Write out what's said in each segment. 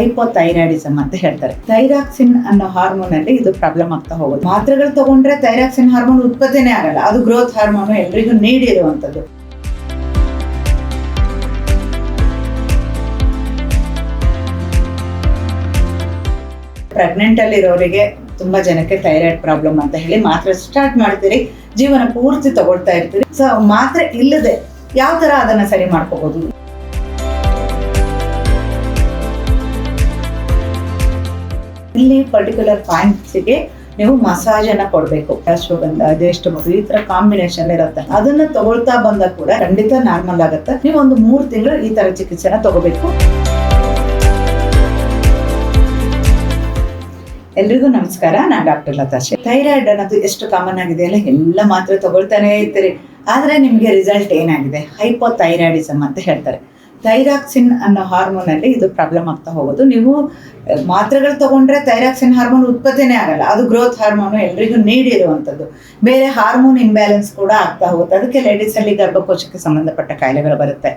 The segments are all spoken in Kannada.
ಹೈಪೋಥೈರಾಯ್ಡಿಸಮ್ ಅಂತ ಹೇಳ್ತಾರೆ. ಥೈರಾಕ್ಸಿನ್ ಅನ್ನೋ ಹಾರ್ಮೋನ್ ಅಲ್ಲಿ ಇದು ಪ್ರಾಬ್ಲಮ್ ಆಗ್ತಾ ಹೋಗುತ್ತೆ ಮಾತ್ರೆಗಳು ತಗೊಂಡ್ರೆ ಥೈರಾಕ್ಸಿನ್ ಹಾರ್ಮೋನ್ ಉತ್ಪತ್ತಿನೇ ಆಗಲ್ಲ. ಅದು ಗ್ರೋತ್ ಹಾರ್ಮೋನ್ ಎಲ್ರಿಗೂ ನೀಡಿರುವಂಥದ್ದು. ಪ್ರೆಗ್ನೆಂಟ್ ಅಲ್ಲಿ ಇರೋರಿಗೆ ತುಂಬಾ ಜನಕ್ಕೆ ಥೈರಾಯ್ಡ್ ಪ್ರಾಬ್ಲಮ್ ಅಂತ ಹೇಳಿ ಮಾತ್ರೆ ಸ್ಟಾರ್ಟ್ ಮಾಡ್ತೀರಿ. ಜೀವನ ಪೂರ್ತಿ ತಗೊಳ್ತಾ ಇರ್ತೀರಿ. ಸೊ ಮಾತ್ರೆ ಇಲ್ಲದೆ ಯಾವ ತರ ಅದನ್ನ ಸರಿ ಮಾಡ್ಕೋಬಹುದು? ಇಲ್ಲಿ ಪರ್ಟಿಕ್ಯುಲರ್ ಪಾಯಿಂಟ್ಸ್ಗೆ ನೀವು ಮಸಾಜ್ ಅನ್ನ ಕೊಡಬೇಕು. ಅಶ್ವಗಂಧ ಮಗು ಈ ತರ ಕಾಂಬಿನೇಷನ್ ಇರುತ್ತೆ. ಅದನ್ನ ತಗೊಳ್ತಾ ಬಂದ ಕೂಡ ಖಂಡಿತ ನಾರ್ಮಲ್ ಆಗುತ್ತೆ. ನೀವು ಒಂದು ಮೂರು ತಿಂಗಳು ಈ ತರ ಚಿಕಿತ್ಸೆನ ತಗೋಬೇಕು. ಎಲ್ರಿಗೂ ನಮಸ್ಕಾರ. ನಾನು ಡಾಕ್ಟರ್ ಲತಾಶೆ ಥೈರಾಯ್ಡ್ ಅನ್ನೋದು ಎಷ್ಟು ಕಾಮನ್ ಆಗಿದೆ ಅಲ್ಲ ಎಲ್ಲ ಮಾತ್ರ ತಗೊಳ್ತಾನೆ ಇರ್ತೀರಿ. ಆದರೆ ನಿಮಗೆ ರಿಸಲ್ಟ್ ಏನಾಗಿದೆ? ಹೈಪೋಥೈರಾಯ್ಡಿಸಮ್ ಅಂತ ಹೇಳ್ತಾರೆ. ಥೈರಾಕ್ಸಿನ್ ಅನ್ನೋ ಹಾರ್ಮೋನ್ ಅಲ್ಲಿ ಇದು ಪ್ರಾಬ್ಲಮ್ ಆಗ್ತಾ ಹೋಗೋದು. ನೀವು ಮಾತ್ರೆಗಳು ತಗೊಂಡ್ರೆ ಥೈರಾಕ್ಸಿನ್ ಹಾರ್ಮೋನ್ ಉತ್ಪತ್ತಿನೇ ಆಗಲ್ಲ. ಅದು ಗ್ರೋತ್ ಹಾರ್ಮೋನ್ ಎಲ್ರಿಗೂ ನೀಡಿರುವಂಥದ್ದು. ಬೇರೆ ಹಾರ್ಮೋನ್ ಇಂಬ್ಯಾಲೆನ್ಸ್ ಕೂಡ ಆಗ್ತಾ ಹೋಗುತ್ತೆ. ಅದಕ್ಕೆ ಲೇಡೀಸಲ್ಲಿ ಗರ್ಭಕೋಶಕ್ಕೆ ಸಂಬಂಧಪಟ್ಟ ಕಾಯಿಲೆಗಳು ಬರುತ್ತೆ.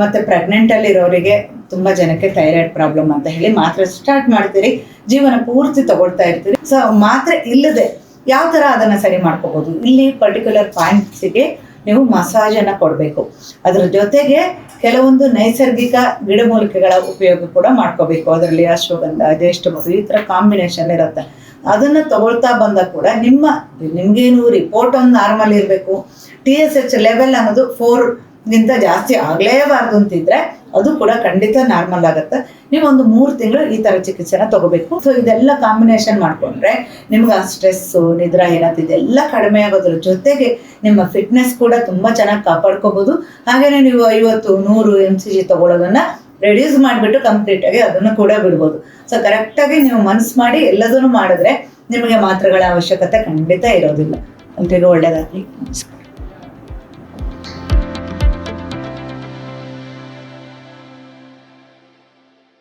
ಮತ್ತೆ ಪ್ರೆಗ್ನೆಂಟ್ ಅಲ್ಲಿ ಇರೋರಿಗೆ ತುಂಬಾ ಜನಕ್ಕೆ ಥೈರಾಯ್ಡ್ ಪ್ರಾಬ್ಲಮ್ ಅಂತ ಹೇಳಿ ಮಾತ್ರೆ ಸ್ಟಾರ್ಟ್ ಮಾಡ್ತೀರಿ. ಜೀವನ ಪೂರ್ತಿ ತಗೊಳ್ತಾ ಇರ್ತೀರಿ. ಸೊ ಮಾತ್ರೆ ಇಲ್ಲದೆ ಯಾವ ತರ ಅದನ್ನ ಸರಿ ಮಾಡ್ಕೋಬಹುದು ಇಲ್ಲಿ ಪರ್ಟಿಕ್ಯುಲರ್ ಪಾಯಿಂಟ್ಸಿಗೆ ನೀವು ಮಸಾಜನ್ನು ಕೊಡಬೇಕು. ಅದರ ಜೊತೆಗೆ ಕೆಲವೊಂದು ನೈಸರ್ಗಿಕ ಗಿಡಮೂಲಿಕೆಗಳ ಉಪಯೋಗ ಕೂಡ ಮಾಡ್ಕೋಬೇಕು. ಅದರಲ್ಲಿ ಅಶ್ವಗಂಧ, ಜ್ಯೇಷ್ಠ ಮಗು ಈ ಥರ ಕಾಂಬಿನೇಷನ್ ಇರುತ್ತೆ. ಅದನ್ನ ತಗೊಳ್ತಾ ಬಂದ ಕೂಡ ನಿಮ್ಮ, ನಿಮಗೇನು ರಿಪೋರ್ಟ್ ಒಂದು ನಾರ್ಮಲ್ ಇರಬೇಕು. ಟಿ ಎಸ್ ಎಚ್ ಲೆವೆಲ್ ಅನ್ನೋದು ಫೋರ್ ಗಿಂತ ಜಾಸ್ತಿ ಆಗಲೇಬಾರ್ದು ಅಂತಿದ್ರೆ ಅದು ಕೂಡ ಖಂಡಿತ ನಾರ್ಮಲ್ ಆಗುತ್ತೆ. ನೀವು ಒಂದು ಮೂರು ತಿಂಗಳು ಈ ಥರ ಚಿಕಿತ್ಸೆನ ತಗೋಬೇಕು. ಸೊ ಇದೆಲ್ಲ ಕಾಂಬಿನೇಷನ್ ಮಾಡಿಕೊಂಡ್ರೆ ನಿಮ್ಗೆ ಆ ಸ್ಟ್ರೆಸ್ಸು ನಿದ್ರಾಹೀನತೆ ಇದೆಲ್ಲ ಕಡಿಮೆ ಆಗೋದ್ರ ಜೊತೆಗೆ ನಿಮ್ಮ ಫಿಟ್ನೆಸ್ ಕೂಡ ತುಂಬ ಚೆನ್ನಾಗಿ ಕಾಪಾಡ್ಕೋಬೋದು. ಹಾಗೆಯೇ ನೀವು ಐವತ್ತು, ನೂರು ಎಂ ಸಿ ಜಿ ತಗೊಳ್ಳೋದನ್ನ ರೆಡ್ಯೂಸ್ ಮಾಡಿಬಿಟ್ಟು ಕಂಪ್ಲೀಟಾಗಿ ಅದನ್ನು ಕೂಡ ಬಿಡ್ಬೋದು. ಸೊ ಕರೆಕ್ಟಾಗಿ ನೀವು ಮನಸ್ಸು ಮಾಡಿ ಎಲ್ಲದನ್ನು ಮಾಡಿದ್ರೆ ನಿಮಗೆ ಮಾತ್ರೆಗಳ ಅವಶ್ಯಕತೆ ಖಂಡಿತ ಇರೋದಿಲ್ಲ. ಎಲ್ರಿಗೂ ಒಳ್ಳೆಯದಾಗಲಿ